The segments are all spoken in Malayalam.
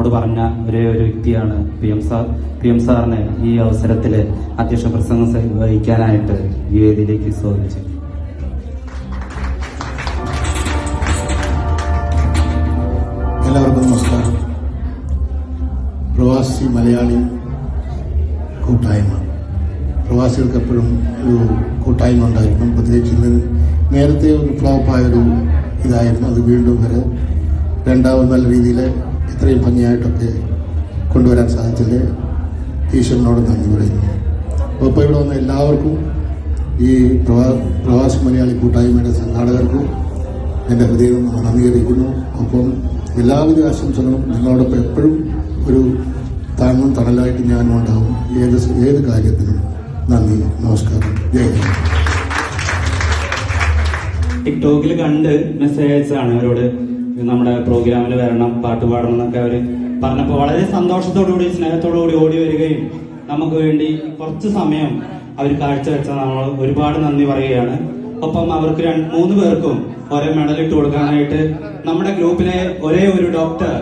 നമ്മളോട് പറഞ്ഞ ഒരേ ഒരു വ്യക്തിയാണ് P M sir P M സാറിനെ ഈ അവസരത്തിൽ അധ്യക്ഷ പ്രസംഗം വഹിക്കാനായിട്ട് ഈ വേദിയിലേക്ക് സ്വാഗതിച്ചു എല്ലാവർക്കും നമസ്കാരം. പ്രവാസി മലയാളി കൂട്ടായ്മ. പ്രവാസികൾക്ക് എപ്പോഴും ഒരു കൂട്ടായ്മ ഉണ്ടായിരുന്നു പ്രത്യേകിച്ച് ഇന്ന് നേരത്തെ ഒരു ഫ്ലോപ്പായൊരു ഇതായിരുന്നു. അത് വീണ്ടും വരെ രണ്ടാമത് നല്ല രീതിയിൽ ഇത്രയും ഭംഗിയായിട്ടൊക്കെ കൊണ്ടുവരാൻ സാധിച്ചത് ഈശ്വരനോട് നന്ദി പറയുന്നു. അപ്പോൾ ഇവിടെ വന്ന എല്ലാവർക്കും ഈ പ്രവാ പ്രവാസി മലയാളി കൂട്ടായ്മയുടെ സംഘാടകർക്കും എന്റെ ഹൃദയം നന്ദി അറിയിക്കുന്നു അപ്പം എല്ലാവിധ ആശംസകളും നിങ്ങളോടൊപ്പം എപ്പോഴും ഒരു താങ്ങും തണലായിട്ട് ഞാനും ഉണ്ടാവും. ഏത് ഏത് കാര്യത്തിനും നന്ദി നമസ്കാരം. ജയ ടിക്ടോക്കിൽ കണ്ട് മെസ്സേജ് അയച്ചതാണ് അവരോട്. നമ്മുടെ പ്രോഗ്രാമിൽ വരണം പാട്ട് പാടണം എന്നൊക്കെ അവർ പറഞ്ഞപ്പോൾ വളരെ സന്തോഷത്തോടുകൂടി സ്നേഹത്തോടുകൂടി ഓടി വരികയും നമുക്ക് വേണ്ടി കുറച്ച് സമയം അവർ കാഴ്ചവെച്ച നമ്മൾ ഒരുപാട് നന്ദി പറയുകയാണ്. ഒപ്പം അവർക്ക് രണ്ട് മൂന്ന് പേർക്കും ഒരേ മെഡൽ ഇട്ട് കൊടുക്കാനായിട്ട് നമ്മുടെ ഗ്രൂപ്പിലെ ഒരേ ഒരു ഡോക്ടർ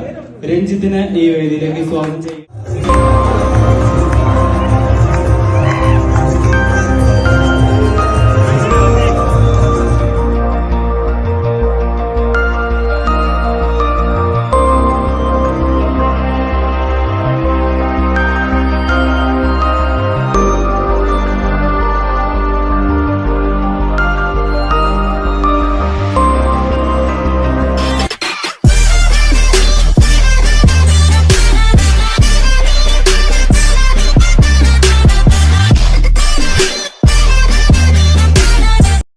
രഞ്ജിത്തിനെ ഈ വേദിയിലേക്ക് സ്വാഗതം ചെയ്യും